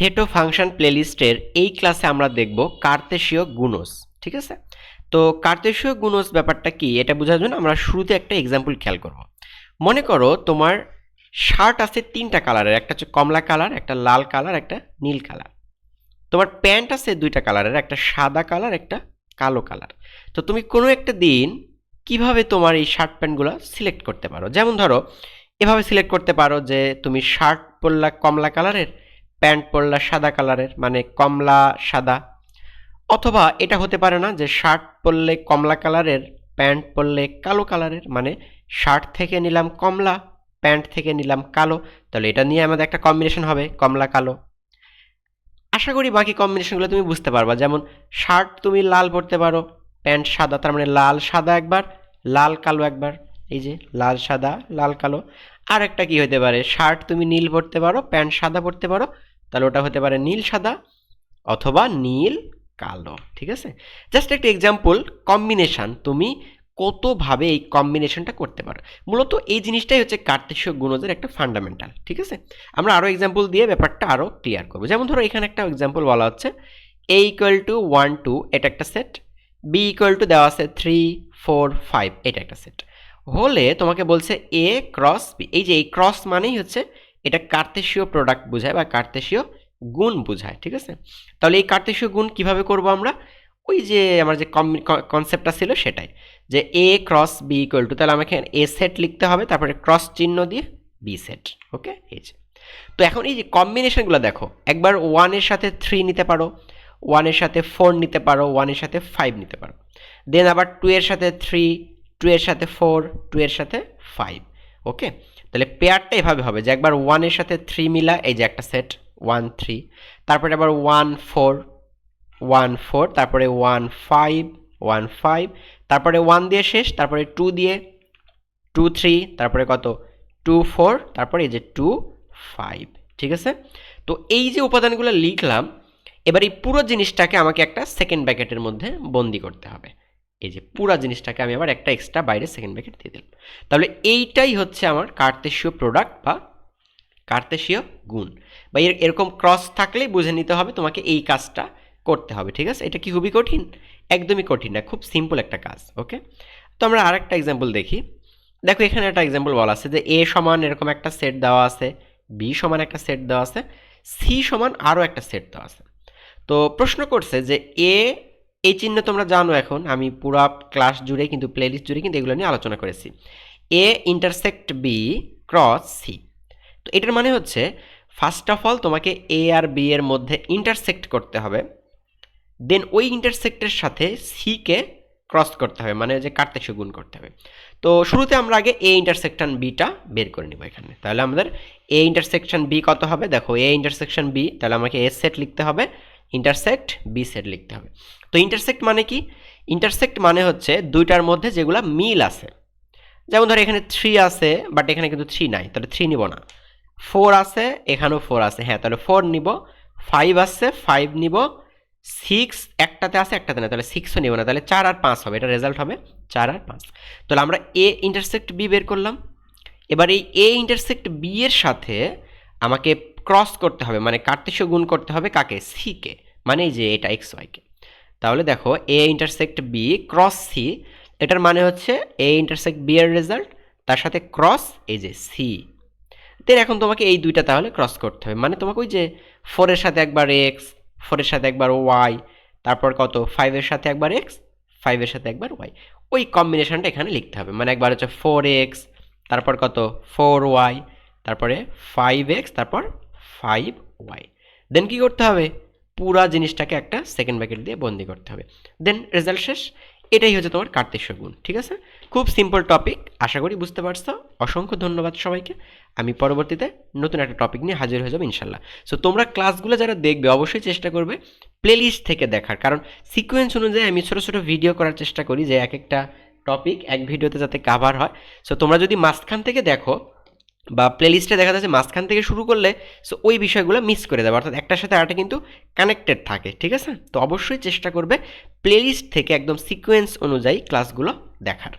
সেটো ফাংশন প্লেলিস্টের এই ক্লাসে আমরা দেখব কার্তেশীয় গুণস, ঠিক আছে? তো কার্তেশীয় গুণস ব্যাপারটা কি, এটা বোঝার জন্য আমরা শুরুতে একটা এক্সাম্পল খেয়াল করব। মনে করো তোমার শার্ট আছে তিনটা কালারের একটা হচ্ছে কমলা কালার একটা লাল কালার একটা নীল কালার তোমার প্যান্ট আছে দুইটা কালারের একটা সাদা কালার একটা কালো কালার তো তুমি কোনো একটা দিন কীভাবে তোমার এই শার্ট প্যান্টগুলো সিলেক্ট করতে পারো? যেমন ধরো, এভাবে সিলেক্ট করতে পারো যে তুমি শার্ট পরলা কমলা কালারের প্যান্ট পরলা সাদা কালারের মানে কমলা সাদা। অথবা এটা হতে পারে না যে শার্ট পরলে কমলা কালারের, প্যান্ট পরলে কালো কালারের মানে শার্ট থেকে নিলাম কমলা, প্যান্ট থেকে নিলাম কালো। তাহলে এটা নিয়ে আমাদের একটা কম্বিনেশন হবে, কমলা, কালো। আশা করি বাকি কম্বিনেশনগুলো তুমি বুঝতে পারবা। যেমন শার্ট তুমি লাল পরতে পারো, প্যান্ট সাদা, তার মানে লাল সাদা একবার, লাল কালো একবার। এই যে লাল সাদা, লাল কালো। আর একটা কি হতে পারে? শার্ট তুমি নীল পরতে পারো, প্যান্ট সাদা পরতে পারো তাহলে ওটা হতে পারে নীল সাদা অথবা নীল কালো, ঠিক আছে? জাস্ট একটা এক্সাম্পল কম্বিনেশান তুমি কতভাবে এই কম্বিনেশনটা করতে পারো? মূলত এই জিনিসটাই হচ্ছে কার্তেশীয় গুণজের একটা ফান্ডামেন্টাল ঠিক আছে? আমরা আরও এক্সাম্পল দিয়ে ব্যাপারটা আরও ক্লিয়ার করব। যেমন ধরো, এখানে একটা এক্সাম্পল বলা হচ্ছে A equal to one two এটা একটা সেট বি ইকুয়াল টু দেওয়া আছে থ্রি ফোর ফাইভ এটা একটা সেট হলে তোমাকে বলছে এ ক্রস বি এই যে এই ক্রস মানেই হচ্ছে এটা কার্তেশীয় প্রোডাক্ট বোঝায় বা কার্তেশীয় গুণ বোঝায়, ঠিক আছে? তাহলে এই কার্তেশীয় গুণ কীভাবে করব আমরা? ওই যে আমার যে কনসেপ্টটা ছিল সেটাই, যে A cross B equal to তাহলে আমাকে এ সেট লিখতে হবে, তারপরে ক্রস চিহ্ন দিয়ে বি সেট ওকে এই যে। তো এখন এই যে কম্বিনেশনগুলো দেখো, একবার ওয়ানের সাথে থ্রি নিতে পারো ওয়ানের সাথে ফোর নিতে পারো ওয়ানের সাথে ফাইভ নিতে পারো। দেন আবার টু এর সাথে থ্রি টু এর সাথে ফোর টু এর সাথে ফাইভ ওকে তাহলে পেয়ারটা এভাবে হবে, যে একবার ওয়ানের সাথে থ্রি মিলা, এই যে একটা সেট ওয়ান থ্রি তারপরে আবার ওয়ান ফোর ওয়ান ফোর তারপরে ওয়ান ফাইভ ওয়ান ফাইভ তারপরে ওয়ান দিয়ে শেষ, তারপরে টু দিয়ে টু থ্রি তারপরে কত? টু ফোর তারপরে এই যে টু ফাইভ ঠিক আছে? তো এই যে উপাদানগুলো লিখলাম, এবার এই পুরো জিনিসটাকে আমাকে একটা সেকেন্ড ব্যাকেটের মধ্যে বন্দি করতে হবে। এই যে পুরো জিনিসটাকে আমি আবার একটা এক্সট্রা বাইরে সেকেন্ড ব্যাকেট দিয়ে দিলাম। তাহলে এইটাই হচ্ছে আমার কার্তেশীয় প্রোডাক্ট বা কার্তেশীয় গুণ। বা এর, এরকম ক্রস থাকলেই বুঝে নিতে হবে তোমাকে এই কাজটা করতে হবে, ঠিক আছে? এটা কি খুবই কঠিন? একদমই কঠিন না, খুব সিম্পল একটা কাজ ওকে তো আমরা আরেকটা এক্সাম্পল দেখি। দেখো, এখানে একটা এক্সাম্পল বলা আছে যে এ সমান এরকম একটা সেট দেওয়া আছে, বি সমান একটা সেট দেওয়া আছে, সি সমান আরও একটা সেট দেওয়া আছে। তো প্রশ্ন করছে যে এ এই চিহ্ন তোমরা জানো এখন, আমি পুরো ক্লাস জুড়ে কিন্তু প্লেলিস্ট জুড়ে কিন্তু এগুলো নিয়ে আলোচনা করেছি। A intersect B cross C তো এটার মানে হচ্ছে ফার্স্ট অফ অল তোমাকে এ আর বি এর মধ্যে ইন্টারসেক্ট করতে হবে দেন ওই ইন্টারসেক্টের সাথে সিকে ক্রস করতে হবে মানে যে কার্তেশীয় গুণ করতে হবে। তো শুরুতে আমরা আগে এ ইন্টারসেকশন বিটা বের করে নিব এখানে। তাহলে আমাদের এ ইন্টারসেকশন বি কত হবে? দেখো এ ইন্টারসেকশন বি তাহলে আমাকে এ সেট লিখতে হবে ইন্টারসেক্ট বি সেট লিখতে হবে। তো ইন্টারসেক্ট মানে কি? ইন্টারসেক্ট মানে হচ্ছে দুইটার মধ্যে যেগুলো মিল আছে। যেমন ধরো এখানে থ্রি আছে বাট এখানে কিন্তু থ্রি নাই, তাহলে থ্রি নিব না। ফোর আছে, এখানেও ফোর আছে। হ্যাঁ তাহলে ফোর নিব ফাইভ আছে ফাইভ নিব সিক্স একটাতে আছে, একটাতে না তাহলে সিক্সও নেব না, তাহলে চার আর পাঁচ হবে, এটা রেজাল্ট হবে চার আর পাঁচ। তাহলে আমরা এ ইন্টারসেক্ট বি বের করলাম। এবার এই এ ইন্টারসেক্ট বি এর সাথে আমাকে ক্রস করতে হবে মানে কার্তেশীয় গুণ করতে হবে কাকে? সিকে মানে যে এটা এক্স ওয়াইকে তাহলে দেখো A intersect B cross C এটার মানে হচ্ছে এ ইন্টারসেক্ট বি এর রেজাল্ট তার সাথে ক্রস এই যে সি দেন এখন তোমাকে এই দুইটা তাহলে ক্রস করতে হবে। মানে তোমাকে ওই যে ফোরের সাথে একবার এক্স ফোরের সাথে একবার ওয়াই তারপর কত? ফাইভের সাথে একবার এক্স ফাইভের সাথে একবার ওয়াই ওই কম্বিনেশনটা এখানে লিখতে হবে। মানে একবার হচ্ছে ফোর এক্স তারপর কত? ফোর ওয়াই তারপরে ফাইভ এক্স তারপর ফাইভ ওয়াই দেন কী করতে হবে? পুরা জিনিসটাকে একটা সেকেন্ড ব্যাকেট দিয়ে বন্দি করতে হবে। দেন রেজাল্ট শেষ। এটাই হচ্ছে তোমার কার্তেশ্য গুণ ঠিক আছে? খুব সিম্পল টপিক আশা করি বুঝতে পারছ। অসংখ্য ধন্যবাদ সবাইকে। আমি পরবর্তীতে নতুন একটা টপিক নিয়ে হাজির হয়ে যাব ইনশাল্লাহ। সো তোমরা ক্লাসগুলো যারা দেখবে, অবশ্যই চেষ্টা করবে প্লেলিস্ট থেকে দেখার। কারণ সিকোয়েন্স অনুযায়ী আমি ছোটো ছোটো ভিডিও করার চেষ্টা করি যে এক একটা টপিক এক ভিডিওতে যাতে কাভার হয়। সো তোমরা যদি মাঝখান থেকে দেখো বা প্লেলিস্টে দেখা যাচ্ছে মাঝখান থেকে শুরু করলে সো ওই বিষয়গুলো মিস করে দেবে। অর্থাৎ একটার সাথে আরেকটা কিন্তু কানেক্টেড থাকে, ঠিক আছে? তো অবশ্যই চেষ্টা করবে প্লেলিস্ট থেকে একদম সিকোয়েন্স অনুযায়ী ক্লাসগুলো দেখার।